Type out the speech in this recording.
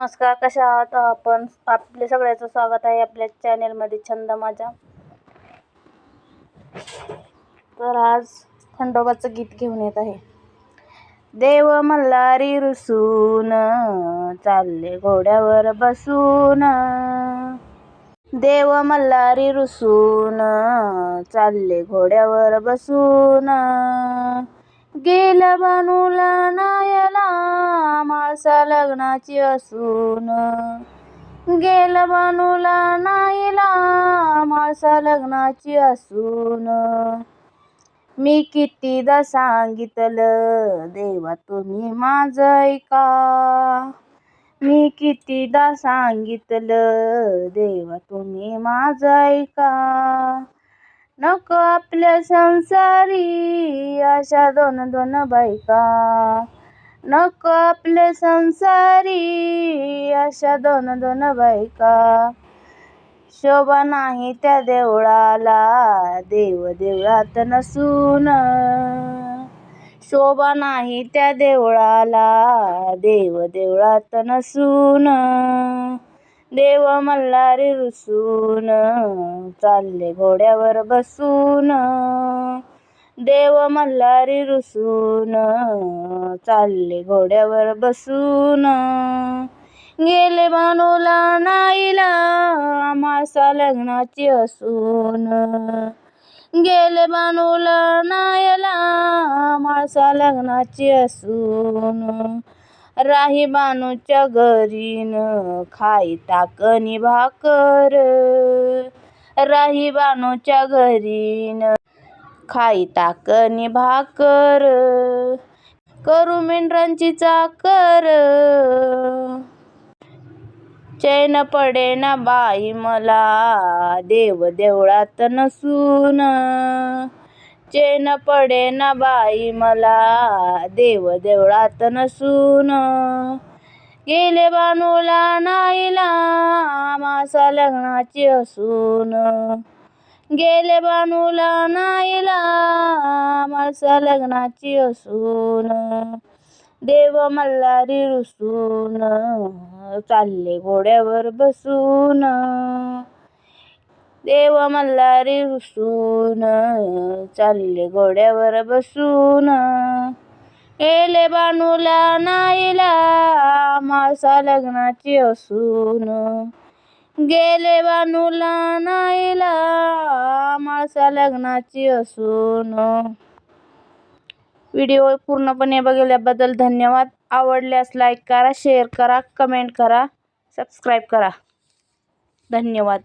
नमस्कार कशा आहात आपण? आपले सगळ्याचं स्वागत आहे आपल्या चॅनेलमध्ये छंद माझा. तर आज खंडोबाचं गीत घेऊन येत आहे. देव मल्हारी रुसून चालले घोड्यावर बसून. देव मल्हारी रुसून चालले घोड्यावर बसून. गेल बनूला नायला माळसा लग्नाची असून. गेल बनूला नायला माळसा लग्नाची असून. मी कितीदा सांगितलं देवा तुम्ही माझं ऐका. मी कितीदा सांगितलं देवा तुम्ही माझं ऐका. नको आपल्या संसारी अशा दोन दोन बायका. नको आपल्या संसारी अशा दोन दोन बायका. शोभा नाही त्या देवळाला देव देवळात नसून. शोभा नाही त्या देवळाला देव देवळात नसून. देव मल्हारी रुसून चालले घोड्यावर बसून. देव मल्हारी रुसून चालले घोड्यावर बसून. गेले मानूला नाईला मासा लग्नाची असून. गेले बानूला नायला माळसा लग्नाची असून. राही बानूच्या घरीन खाई ताकनी भाकर. राही बानूच्या घरीन खाई ताकनी भाकर. करू मेंढरांची चाकर. चैन पडे ना बाई मला देव देवळात नसून. चेन पडे ना बाई मला देव देवळात नसून. गेले बानूला नाईला मासा लग्नाची असून. गेले बानूला नाईला मासा लग्नाची असून. देव मल्हारी रुसून चालले घोड्यावर बसून. देव मल्हारी रुसून चालले घोड्यावर बसून. गेले बानूला नाईला मासा लग्नाची असून. गेले बानूला नाईला माळसा लग्नाची असून. व्हिडिओ पूर्णपणे बघितल्याबद्दल धन्यवाद. आवडल्यास लाईक करा शेअर करा कमेंट करा सबस्क्राईब करा. धन्यवाद.